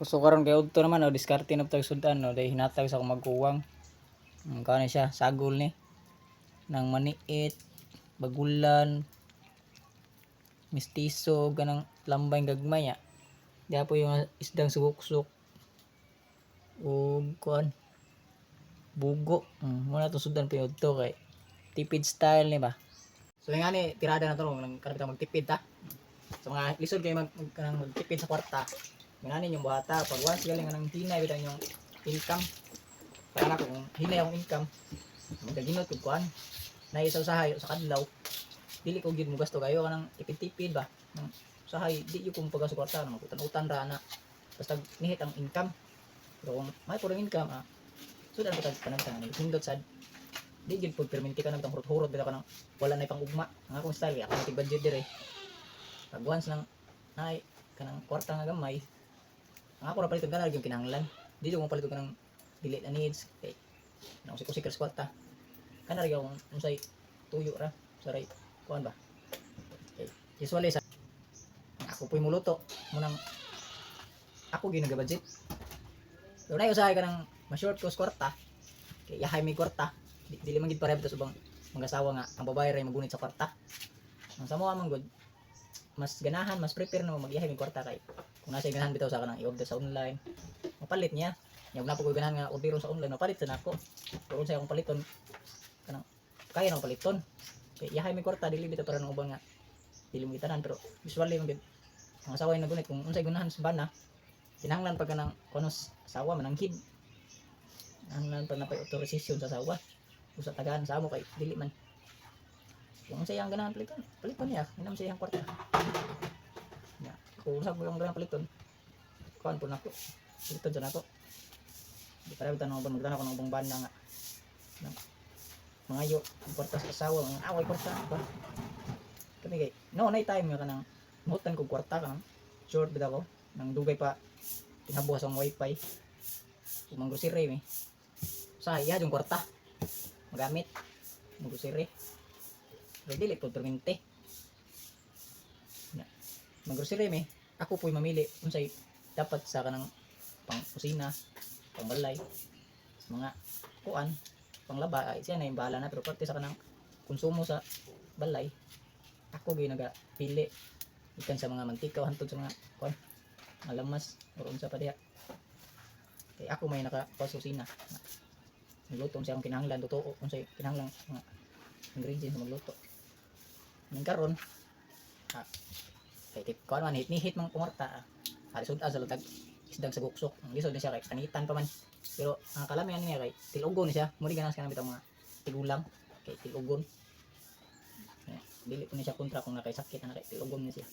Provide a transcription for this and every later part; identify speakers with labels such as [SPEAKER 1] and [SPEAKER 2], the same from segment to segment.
[SPEAKER 1] Gusto karon kay udto naman o diskarte na tag sudan no dahil hinatag sa akong magkuwang. Ang kani siya sagol ni nang maniit, bagulan, mistiso, ganang lambay gagmay ya. Diya po yung isdang suksok. O kuan bugo. Mm, muna to sudan pa udto kay tipid style ni ba. So nga ni tirada na to nang karapit magtipid ta. So mga lisod kayo mag, mag, kanang magtipid sa kwarta. Minani yung buhata, pag once galing nga ng hinay bitang yung income. Para na kung hinay yung income, magaginot kung kuan. Na isa usahay sa kadlaw. Dili ko gid mo gasto kayo kanang tipid-tipid ba. Nang usahay di yung kung pag sa kwarta nang utan-utan ra na. Basta nihit ang income. Pero kung may purong income ah, sudan ko tag panagtan ni hindot sad di gid pag perminti ka nagtang hurot-hurot bitaw ka nang wala na pang ugma ang akong style ako tig budget dire pag once lang ay kanang kwarta nga gamay ang ako na paliton ka na yung kinahanglan dito mo paliton ka ng dili na needs kay nang si kusikir sa kwarta. Kana rin akong unsay tuyo ra sa ray kuan ba? Okay. usually sa ako po'y muluto munang ako ginaga budget so na usahay ka ng ma-short ko kwarta kay yahay may kwarta di, dili man gid pareho sa ubang mga asawa nga ang babae ray magunit sa kwarta. Ang sa mga man good mas ganahan mas prepare na mo magyahay may kwarta kay kung nasa ganahan bitaw sa kanang i-order sa online. Mapalit niya. Yung na ko ganahan nga order sa online mapalit sa nako. Pero sa akong paliton? Kanang kaya na paliton. Kay yahay may kwarta dili bitaw para ng ubang nga. Dili mo gitanan pero usually gid ang asawa yung nagunit kung unsay ganahan sa bana kinahanglan pag kanang kunos asawa mananghid kinahanglan pag napay authorization sa asawa. Usa tagaan sa amo kay dili man. Kung unsay ang ganahan paliton paliton niya. Inam sa iyang kwarta Usap ko yung ganahan paliton. Kuan po nako paliton sa nako di para bitan ako magdana ko ng ubang banda nga. Ng mga yo ang kwarta sa asawa mga away kwarta ba? Kami kay no na time nga kanang mutan ko kwarta kanang short bitaw ko. Nang dugay pa tinabuhas ang wifi. Kung mang grocery mi. Sa iya yung kwarta. Magamit. Mang grocery. Pero dili po permente na mang grocery mi ako po'y mamili. Unsay dapat sa kanang pang kusina pang balay mga kuan panglaba. Ay siya na yung bahala na pero pati sa kanang konsumo sa balay ako gyud nagapili. Ikan sa mga mantika hantod sa mga kuan mga lamas o unsa pa diha. Kay ako may naka sa kusina magluto siya akong kinahanglan totoo unsay kinahanglan mga ingredients na magluto. Ning karon ah, kay tip kuan man hit ni hit mang pumarta ah. ari sud sa lutag isdang sa guksok ang lisod na siya kay kanitan pa man pero ang kalamihan niya kay tilugon ni siya muli ganas ka na bitang mga tigulang kay tilugon Eh, dili ko ni siya kontra kung nakay sakit na kay tilugon niya siya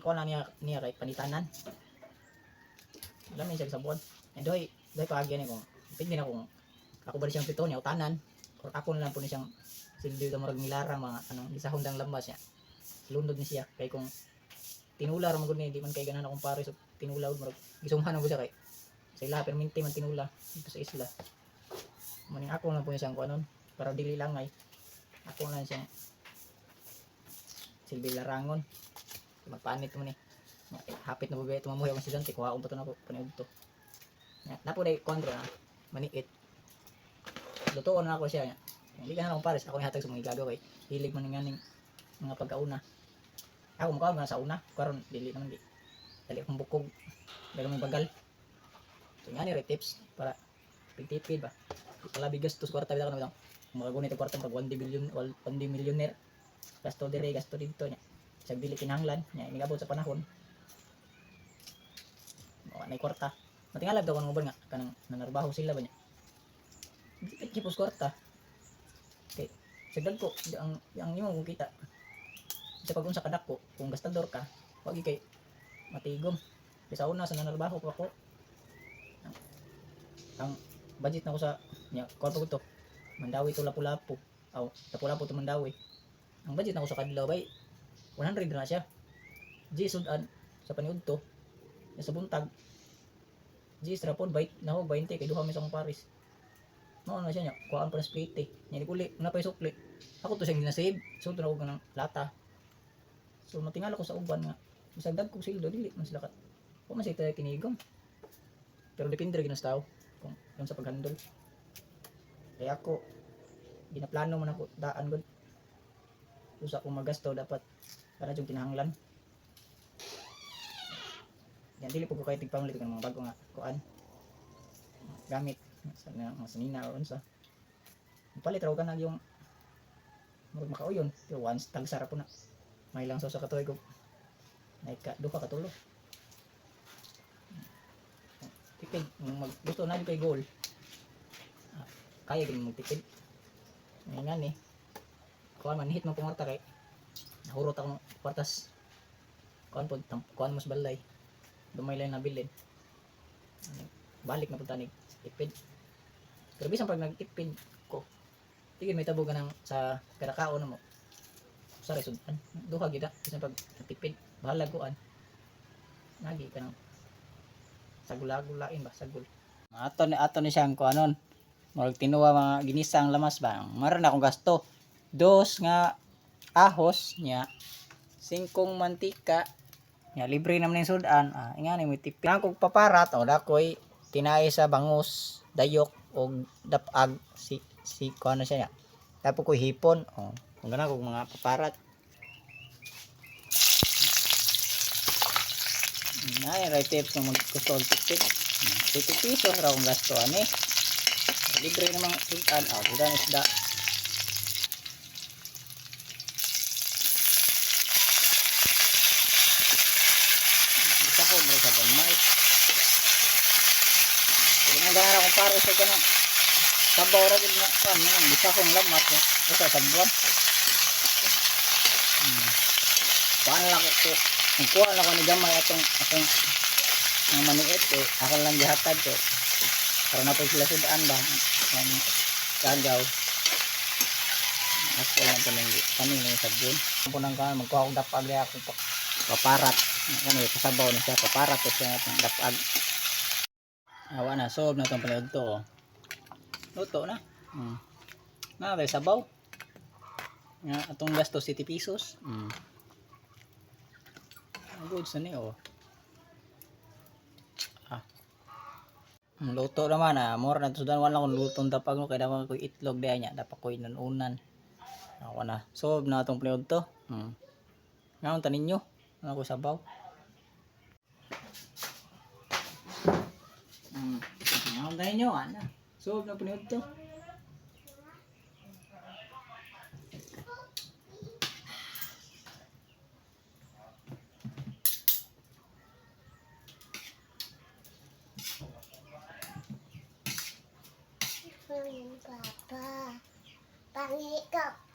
[SPEAKER 1] Ako na niya niya kay panitanan. Alam niya siya sa buwan. And doy, doy paagi ni kung pindi na kung ako ba siyang pito niya utanan or ako na lang po ni siyang silbi ta murag nilarang mga anong isahon dang lambas niya. Lundod ni siya. Kay kung tinula ra magud ni di man kay ganan akong pare so tinula ug murag gisumhan ko siya kay sa ila perminti man tinula dito sa isla. Maning ako lang po niya siyang kuanon para dili lang ay ako lang siyang silbi larangon. Magpanit mo ni. Hapit na bubay tumamuhi ako si Dante kuha akong pato na ko paniud to. Napo day kontra na maniit lutuon na ako siya hindi ka na akong pares ako hatag sa mga igagaw kay hilig man nga ning mga pagkauna ako mukha nga sa una karon dili naman di dali akong bukog dali may bagal so nga ni re tips para pigtipid ba wala bigastos kwarta bitaw na bitaw mga gunit kwarta pag 1 billion 1 millionaire gasto dire gasto dito nya sa dili kinahanglan nya inigabot sa panahon o nay kwarta matingalag daw uban nga kanang nanarbaho sila ba nya kipos kwarta kay sagdag ko ang ang imo kung kita sa pag unsa kadak ko kung gastador ka wag kay matigom sa una sa nanarbaho ko ako ang, budget na ko sa nya kwarto ko to mandawi to lapu-lapu aw lapu-lapu to mandawi ang budget na ko sa kadlaw bay 100 na siya. G sudan sa paniud to. Sa buntag. G strapon bait na ho 20 kay duha mi sa akong pares. Mao na siya nya. Kuhaan pa na split eh. Nya di kuli na pay sukli. Ako to siyang ginasave. So to na ko kanang lata. So matingala ko sa uban nga. Bisag kog sildo dili man sila kat Kung masita kinigom. Pero depende rin sa tao kung kung sa paghandle. Kaya ako ginaplano man ako daan gud. Usa kong magasto dapat para yung kinahanglan. Yan dili po ko kay tigpamulit ng mga bago nga kuan. Gamit sa mga sanina o unsa. Palit raw ka na yung murag makauyon. Pero once tagsara po na. May lang sa katuig ko. May ka duha ka tulo. Tipid mag gusto na kay goal. Ah, kaya gyud magtipid. Ngay nga ni. Kuan man hit man pumarta kay nahurot akong kwartas. Kuan po kuan mas balay. Dumay lang nabilin. Balik na punta ni tipid. Pero bisan pag nagtipid ko, tigil may tabo ka ng sa karakao na mo. Sa resultan. Duha gida. Bisan pag nagtipid, bahala kuan. Nagi ka ng sagula-gulain ba sagul. Ato ni ato ni siyang kuanon. Murag tinuwa mga ginisang lamas ba. Maron akong gasto. Dos nga ahos niya. Singkong mantika. Ya libre naman yung sudan. Ah, ingani mo tipid. Ang kog paparat o dakoy tinay sa bangus, dayok o dapag si si kuano siya niya. Tapos ko hipon. Oh, kung ganun kog mga paparat. Ay, right tips kung magkustol tipid. 50 pesos raw ang gasto ani. Libre namang sudan. Oh, sudan isda. Isa ko mo sa gamay. Hindi gana akong paro sa kanang sabaw ra gid na kan nga bisa kong lamat. Basta sa buwan. Hmm. Lang ko ang kuha lang ko ni gamay atong atong ang maniit eh ako lang gihatag ko para na po sila sudaan ba ang kagaw ako lang po nang kami nang sabon po nang kan magkuha kong dapag niya ako pa- paparat ano yung pasabaw na siya paparat ko siya dapag awa na solve na itong panood to oh. Luto na hmm. na tayo sabaw nga atong gasto 50 pesos. Ang good sa niyo. Ah. Ang luto naman ah. More na sudan wala kung lutong tapag no kaya naman ko itlog diyan niya dapat ko inunan. Ako na. So na atong plyod to. Hmm. Ngayon tanin nyo. Ano ko sabaw. Hmm. Ngayon tanin nyo ana. So na plyod to.
[SPEAKER 2] Papa. Pangikap.